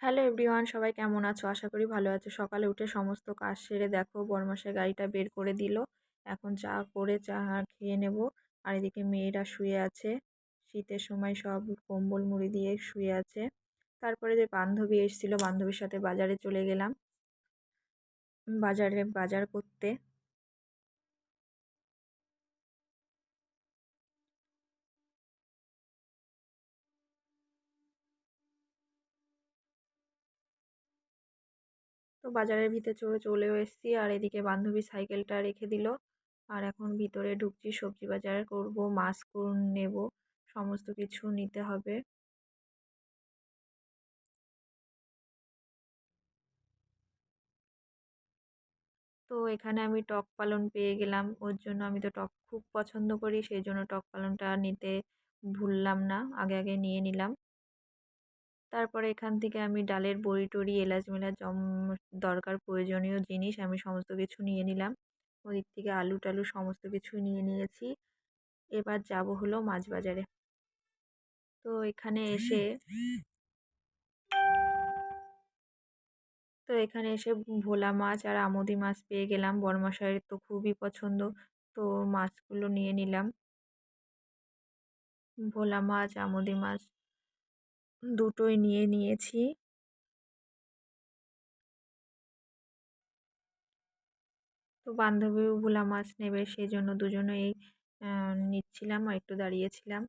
Hello everyone, সবাই কেমন আছো? আশা করি ভালো আছো। সকালে উঠে সমস্ত কাজ সেরে দেখো, বরমাসের গাড়িটা বের করে দিল। এখন চা করে চা খেয়ে নেব। আর এদিকে মেয়েরা শুয়ে আছে। শীতের সময় সব কম্বল মুড়ি দিয়ে শুয়ে আছে। তারপরে যে বান্ধবী এসেছিল, বান্ধবীর সাথে বাজারে চলে গেলাম। বাজারে, বাজার করতে। বাজারের ভিতরে চলে চলেও এসেছি। আর এদিকে বান্ধবী সাইকেলটা রেখে দিল। আর এখন ভিতরে ঢুকছি, সবজি বাজার করব, মাছ নেব, সমস্ত কিছু নিতে হবে। তো এখানে আমি টক পালন পেয়ে গেলাম। ওর জন্য আমি তো টক খুব পছন্দ করি, সেই জন্য টক পালনটা নিতে ভুললাম না, আগে আগে নিয়ে নিলাম। তারপরে এখান থেকে আমি ডালের বড়ি টড়ি, এলাচ মেলাচ দরকার প্রয়োজনীয় জিনিস আমি সমস্ত কিছু নিয়ে নিলাম। ওদিক থেকে আলু টালু সমস্ত কিছু নিয়ে নিয়েছি। এবার যাব হলো মাছ বাজারে তো এখানে এসে তো এখানে এসে ভোলা মাছ আর আমোদি মাছ পেয়ে গেলাম। বড়মশাইয়ের তো খুবই পছন্দ। তো মাছগুলো নিয়ে নিলাম। ভোলা মাছ, আমোদি মাছ দুটোই নিয়ে নিয়েছি। তো বান্ধবীও ভোলা মাছ নেবে সেই জন্য দুজনেই নিচ্ছিলাম আর একটু দাঁড়িয়েছিলাম।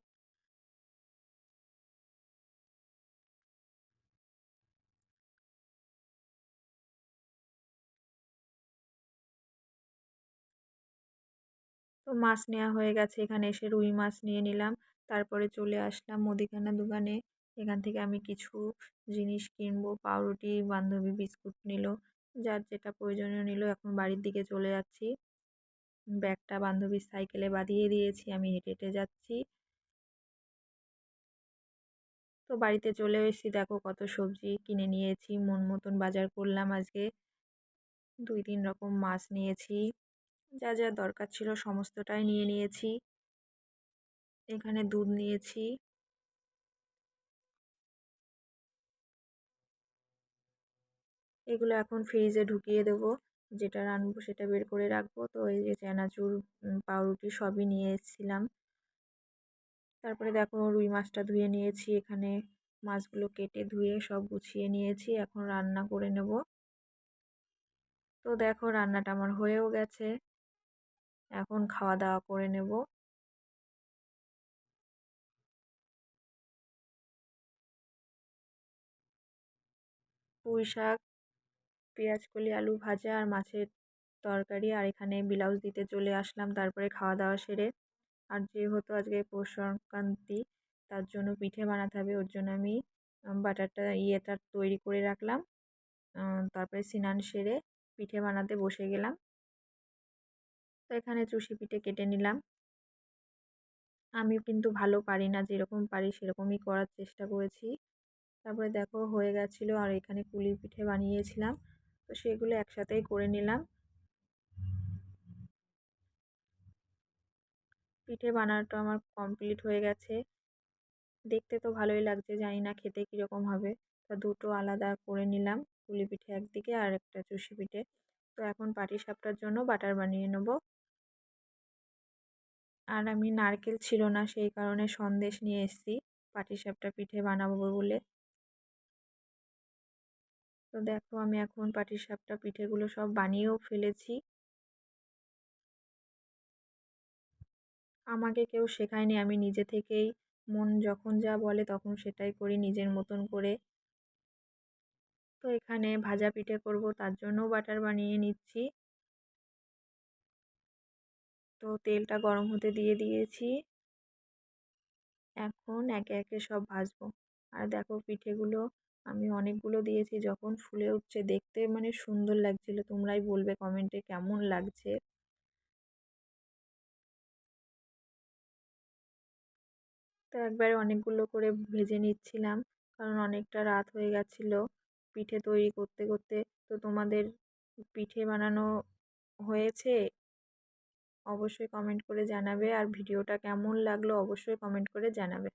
তো মাছ নেওয়া হয়ে গেছে, এখানে এসে রুই মাছ নিয়ে নিলাম, তারপরে চলে আসলাম মুদিখানা দোকানে। এখান থেকে আমি কিছু জিনিস কিনবো, পাউরুটি, বান্ধবী বিস্কুট নিল, যার যেটা প্রয়োজনীয় নিল, এখন বাড়ির দিকে চলে যাচ্ছি। ব্যাগটা বান্ধবীর সাইকেলে বাঁধিয়ে দিয়েছি, আমি হেঁটে হেঁটে যাচ্ছি। তো বাড়িতে চলে এসেছি, দেখো কত সবজি কিনে নিয়েছি, মন মতন বাজার করলাম আজকে। দুই তিন রকম মাছ নিয়েছি, যা যা দরকার ছিল সমস্তটাই নিয়ে নিয়েছি। এখানে দুধ নিয়েছি। এগুলো এখন ফ্রিজে ঢুকিয়ে দেবো। যেটা রানবো সেটা বের করে রাখব। তো এই যে চানাচুর পাউরুটি সবই নিয়ে এসেছিলাম। তারপরে দেখো রুই মাছটা ধুয়ে নিয়েছি। এখানে মাছগুলো কেটে ধুয়ে সব গুছিয়ে নিয়েছি। এখন রান্না করে নেব। তো দেখো রান্নাটা আমার হয়েও গেছে। এখন খাওয়া দাওয়া করে নেব। পুঁই শাক পেঁয়াজ, কলি, আলু ভাজা আর মাছের তরকারি। আর এখানে ব্লাউজ দিতে চলে আসলাম, তারপরে খাওয়া দাওয়া সেরে। আর যেহেতু আজকে পৌষ সংক্রান্তি, তার জন্য পিঠে বানাতে হবে। ওর জন্য আমি বাটারটা, ইয়েটা তৈরি করে রাখলাম। তারপরে স্নান সেরে পিঠে বানাতে বসে গেলাম। তো এখানে চুষি পিঠে কেটে নিলাম। আমি কিন্তু ভালো পারি না, যেরকম পারি সেরকমই করার চেষ্টা করেছি। তারপরে দেখো, হয়ে গেছিল। আর এখানে কুলি পিঠে বানিয়েছিলাম। তো সেগুলো একসাথেই করে নিলাম। পিঠে বানানোটা আমার কমপ্লিট হয়ে গেছে। দেখতে তো ভালোই লাগছে, জানি না খেতে কীরকম হবে। তা দুটো আলাদা করে নিলাম, পুলি পিঠে একদিকে আর একটা চুষি পিঠে। তো এখন পাটি সাপটার জন্য বাটার বানিয়ে নেব। আর আমি নারকেল ছিল না, সেই কারণে সন্দেশ নিয়ে এসেছি। পাটিসাপটা পিঠে বানাবো বলে। তো দেখো আমি এখন পাটিসাপটা পিঠেগুলো সব বানিয়েও ফেলেছি। আমাকে কেউ শেখায়নি, আমি নিজে থেকেই মন যখন যা বলে তখন সেটাই করি নিজের মতন করে। তো এখানে ভাজা পিঠে করব, তার জন্যও বাটার বানিয়ে নিচ্ছি। তো তেলটা গরম হতে দিয়ে দিয়েছি। এখন একে একে সব ভাজবো। আর দেখো পিঠেগুলো আমি অনেকগুলো দিয়েছি, যখন ফুলে উঠছে দেখতে মানে সুন্দর লাগছিল। তোমরাই বলবে কমেন্টে কেমন লাগছে। তো একবারে অনেকগুলো করে ভেজে নিচ্ছিলাম, কারণ অনেকটা রাত হয়ে গেছিল পিঠে তৈরি করতে করতে। তো তোমাদের পিঠে বানানো হয়েছে? অবশ্যই কমেন্ট করে জানাবে। আর ভিডিওটা কেমন লাগল অবশ্যই কমেন্ট করে জানাবে।